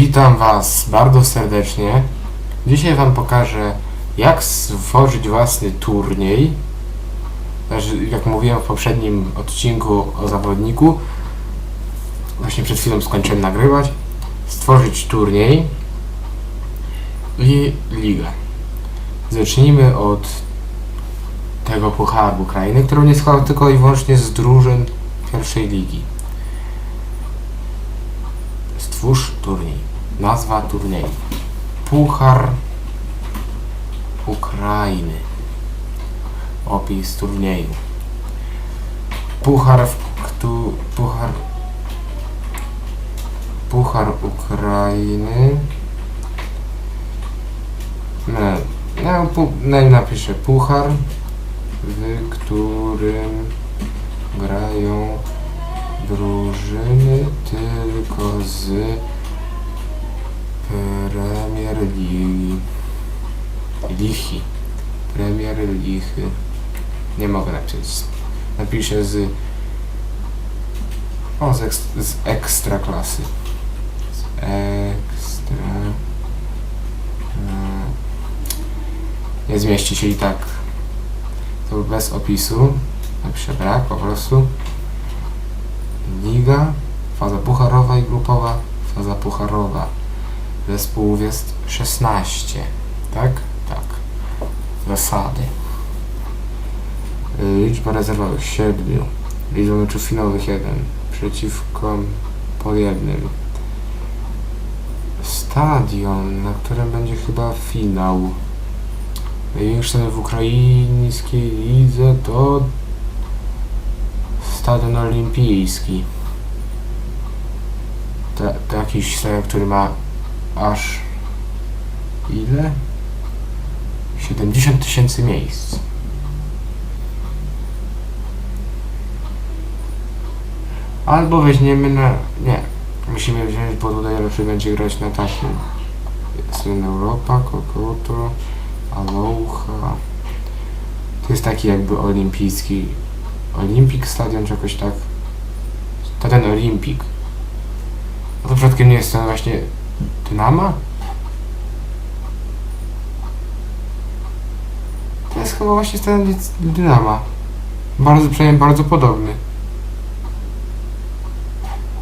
Witam Was bardzo serdecznie. Dzisiaj Wam pokażę, jak stworzyć własny turniej. Znaczy, jak mówiłem w poprzednim odcinku o zawodniku, właśnie przed chwilą skończyłem nagrywać, stworzyć turniej i ligę. Zacznijmy od tego pucharu Ukrainy, który nie składał tylko i wyłącznie z drużyn pierwszej ligi. Stwórz turniej. Nazwa turnieju. Puchar Ukrainy. Opis turnieju. Puchar, w któ... Puchar... Puchar Ukrainy. No, no, pu, napiszę puchar, w którym grają drużyny tylko z Premier Ligi. Lichy. Premier Lichy. Nie mogę napisać. Napiszę z o, z, eks, z ekstra klasy. Z ekstra nie zmieści się i tak to bez opisu napiszę brak po prostu Liga, faza pucharowa i grupowa, faza pucharowa. Zespółów jest 16, tak? Tak. Zasady. Liczba rezerwowych 7. Liczba meczów finałowych 1. Przeciwko po jednym. Stadion, na którym będzie chyba finał. Największy stadion w ukraińskiej lidze to Stadion Olimpijski. To jakiś stadion, który ma aż ile? 70 tysięcy miejsc. Albo weźmiemy na... Nie. Musimy wziąć, bo tutaj raczej będzie grać na takim. Stadion Europa, Kokoto, Aloha. To jest taki jakby olimpijski Olimpik Stadion, czy jakoś tak. To ten Olimpik. A to przypadkiem nie jest ten właśnie Dynama? To jest chyba właśnie ten Dynama. Bardzo, przynajmniej bardzo podobny.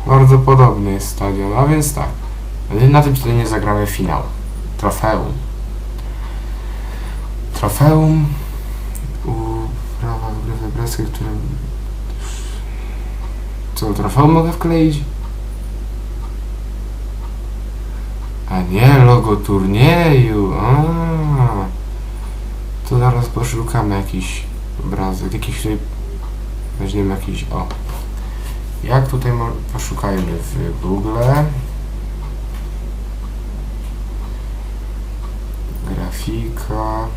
Bardzo podobny jest stadion, a więc tak. Na tym stadionie zagramy finał. Trofeum. Trofeum wybrackie, które... Co, trofeum mogę wkleić? A nie, logo turnieju. A. To zaraz poszukamy jakiś obrazek, jakiś tutaj... Weźmiemy jakiś... O. Jak tutaj poszukajmy w Google. Grafika.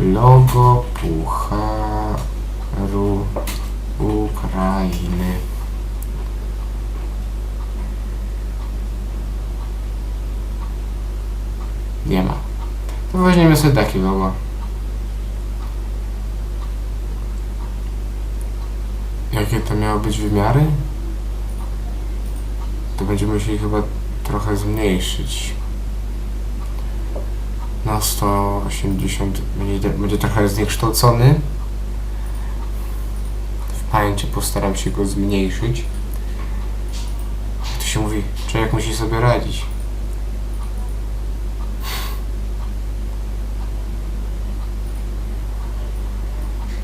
Logo Pucharu Ukrainy. Nie ma. To weźmiemy sobie takie logo. Jakie to miały być wymiary? To będziemy musieli chyba trochę zmniejszyć na 180 będzie, będzie trochę zniekształcony. W pamięci postaram się go zmniejszyć. To się mówi, człowiek musi sobie radzić.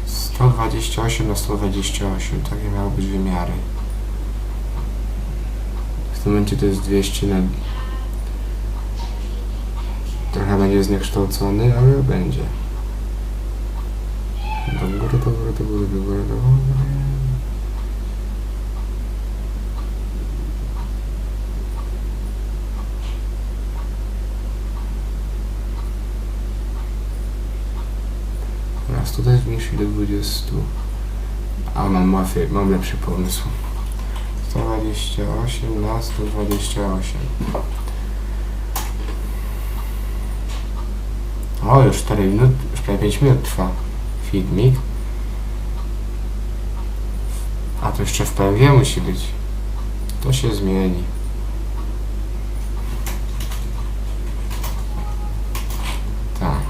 Sto dwadzieścia osiem na 128, takie miały być wymiary. W tym momencie to jest 200 na Trochę będzie zniekształcony, ale będzie. Do góry, do góry, do góry. Teraz tutaj zmniejszyć do 20. A mam, łatwiej, mam lepszy pomysł. 128 na 128. O, już 4 minut, już prawie 5 minut trwa filmik. A to jeszcze w PNG musi być. To się zmieni. Tak.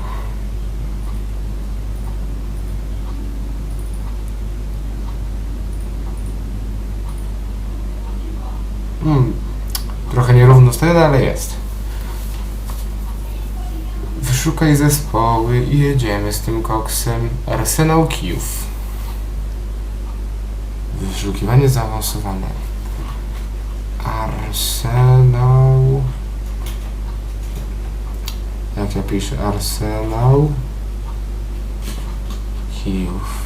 Hmm. Trochę nierówno wtedy, no ale jest. Wyszukaj zespoły i jedziemy z tym koksem. Arsenał Kijów. Wyszukiwanie zaawansowane. Arsenał. Jak ja piszę? Arsenał Kijów.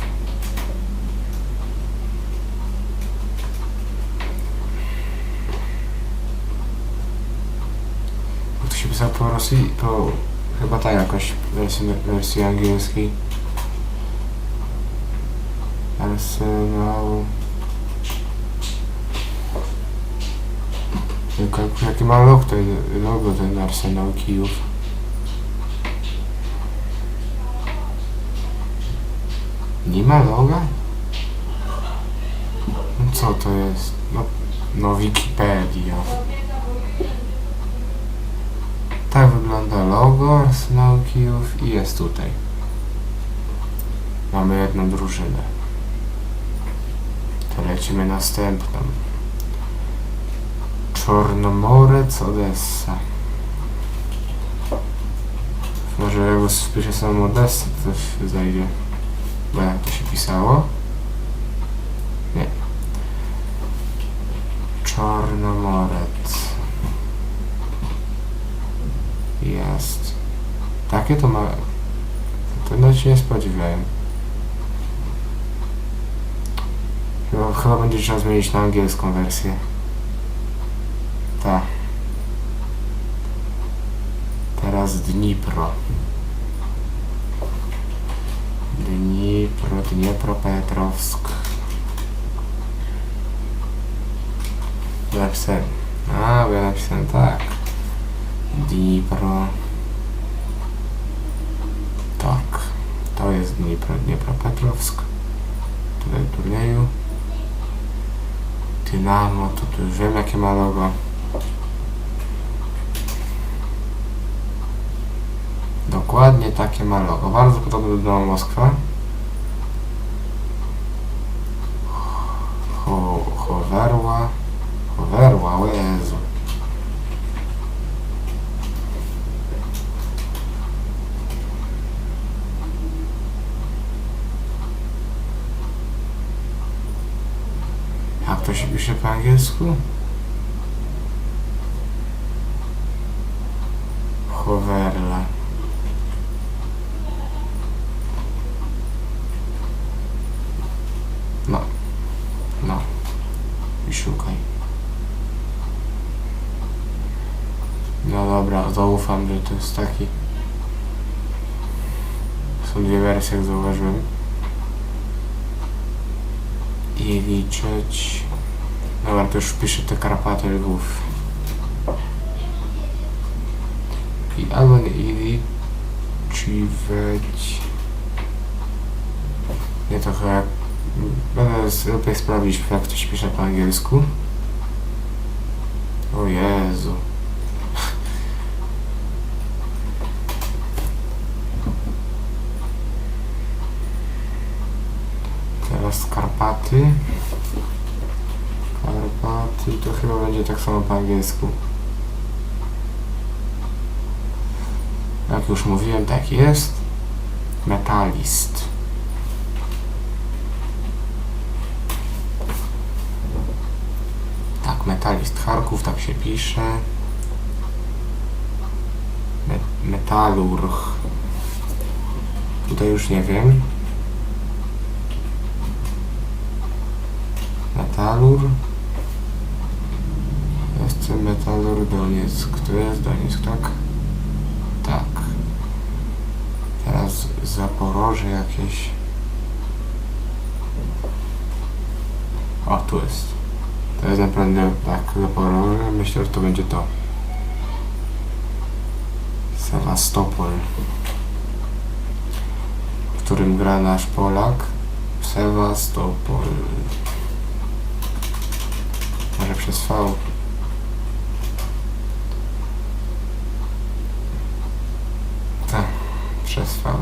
To się pisało po Rosji, po chyba tak jakoś wersji, wersji angielskiej. Arsenał. Tylko jaki ma logo ten, logo ten Arsenał Kijów. Nie ma loga? No co to jest? No, no Wikipedia. Tak wygląda logo Kijów i jest tutaj. Mamy jedną drużynę. To lecimy następną. Czornomorec Odessa. Może jak go wpiszę samą Odessę, to się znajdzie. Bo jak to się pisało? Nie. Czarnomorec. Jest. Takie to ma... To nawet się nie spodziewałem. Chyba, chyba będzie trzeba zmienić na angielską wersję. Tak. Teraz Dnipro. Dnipro, Dniepropetrovsk. Ja napisałem. A, bo ja napisałem tak. Dnipro. Tak. To jest Dnipro, Dniepropetrovsk. Tutaj w turnieju. Dynamo, to tu już wiem jakie ma logo. Dokładnie takie ma logo. Bardzo podobne do Dynamo Moskwa. Ho, Hoverła. Hoverła, o Jezu. Jak to się pisze po angielsku? Hoverla. No. No. I szukaj. No dobra, zaufam, że to jest taki. Są dwie wersje, jak zauważyłem. I liczyć. Dobra, to już piszę te Karpaty Lwów. I albo nie i liczyć. Nie to chyba. Będę lepiej sprawdzić, jak ktoś pisze po angielsku. O Jezu. Teraz Karpaty. Karpaty to chyba będzie tak samo po angielsku. Jak już mówiłem, tak jest. Metalist. Tak, metalist Charków, tak się pisze. Me metalurg. Tutaj już nie wiem. Metalur. Jest Metalur Donieck. To jest Donieck, tak? Tak. Teraz Zaporoże jakieś. O, tu jest. To jest naprawdę tak, Zaporoże. Myślę, że to będzie to. Sewastopol. W którym gra nasz Polak. Sewastopol. Może przez V. Tak, V.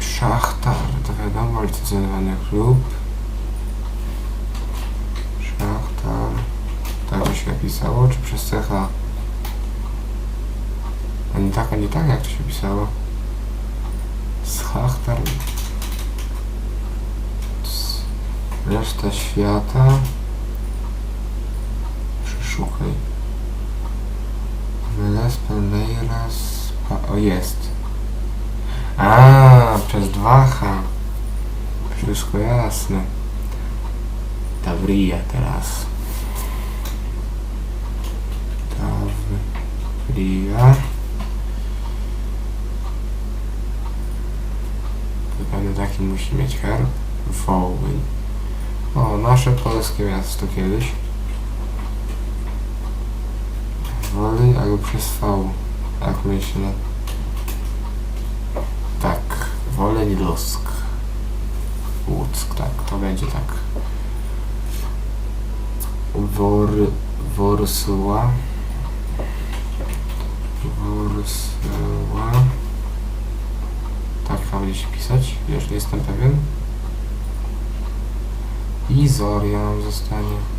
Szachtar to wiadomo, licencjonowany klub. Szachtar. Tak to się pisało, czy przez CH? A nie tak, a nie tak, jak to się pisało? Schachtar. C- Reszta świata. Przeszukaj. Velas, Palmeiras. Pa- o, jest. A, przez 2H. Wszystko jasne. Tawria teraz. Tawria. To pewnie taki musi mieć herb. Wołyń. O, nasze polskie miasto kiedyś. Wolyń albo przez V. Tak myślę. Tak, Woleń Lusk. Łuck, tak, to będzie tak. Wor... Worsła. Worsła. Tak tam będzie się pisać, już jestem pewien. I Zoria nam zostanie.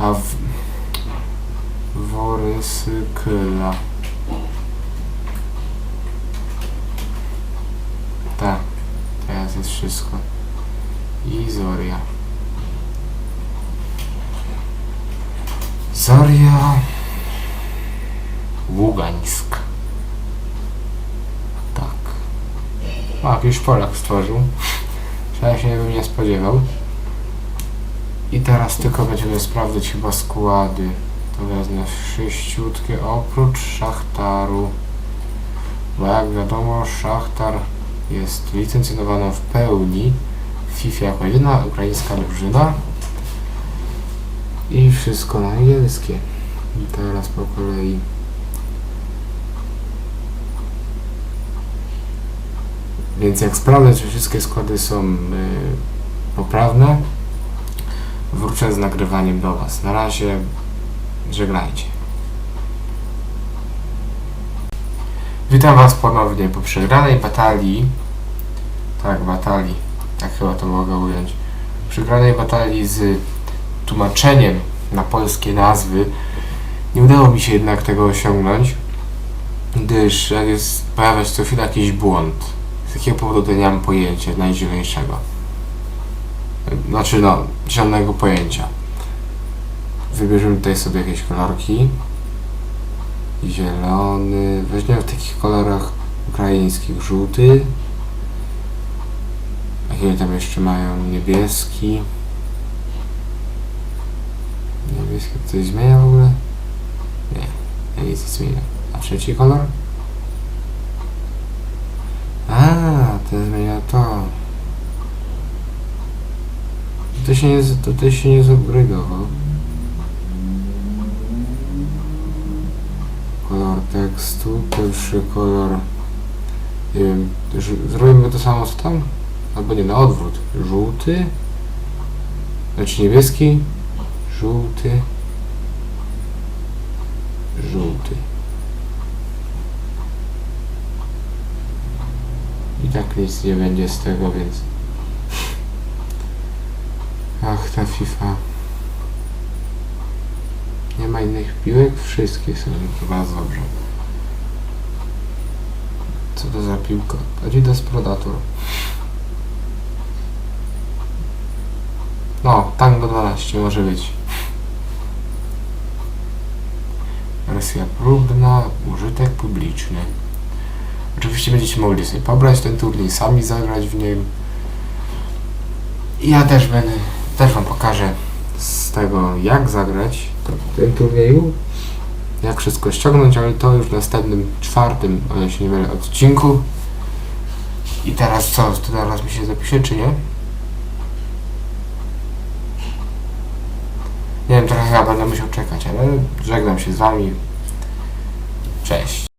A w... Worysykla. Tak, teraz jest wszystko. I Zoria. Zoria. Ługańsk. Tak. A, jakiś Polak stworzył. Ja się bym nie spodziewał. I teraz tylko będziemy sprawdzać chyba składy. To wezmę sześciutkie oprócz Szachtaru. Bo jak wiadomo, Szachtar jest licencjonowaną w pełni FIFA jako jedyna ukraińska drużyna. I wszystko na angielskie. I teraz po kolei. Więc jak sprawdzę, czy wszystkie składy są y, poprawne, wrócę z nagrywaniem do Was. Na razie żegnajcie. Witam Was ponownie po przegranej batalii. Tak, batalii. Tak chyba to mogę ująć. Przegranej batalii z tłumaczeniem na polskie nazwy. Nie udało mi się jednak tego osiągnąć, gdyż jest, pojawia się co chwilę jakiś błąd. Z jakiego powodu to nie mam pojęcia najzieloniejszego. Znaczy no, żadnego pojęcia. Wybierzemy tutaj sobie jakieś kolorki. Zielony. Weźmiemy w takich kolorach ukraińskich. Żółty. Jakie tam jeszcze mają? Niebieski. Niebieski coś zmienia w ogóle? Nie, nie nic nie zmienia. A trzeci kolor? A, ten zmienia to. To się nie, to, się nie zupgrade'ował. Kolor tekstu, pierwszy kolor. Nie wiem, zrobimy to samo co tam? Albo nie, na odwrót. Żółty. Znaczy niebieski. Żółty. Żółty. I tak nic nie będzie z tego, więc... ta FIFA. Nie ma innych piłek? Wszystkie są chyba dobrze. Co to za piłka? Adidas Predator. No, Tango 12 może być. Wersja próbna, użytek publiczny. Oczywiście będziecie mogli sobie pobrać ten turniej, sami zagrać w nim. Ja też będę, też wam pokażę z tego jak zagrać w tym turnieju. Jak wszystko ściągnąć, ale to już w następnym, czwartym, o ile się nie mylę, odcinku. I teraz co? To teraz mi się zapisze, czy nie? Nie wiem, trochę chyba będę musiał czekać, ale żegnam się z wami. Cześć.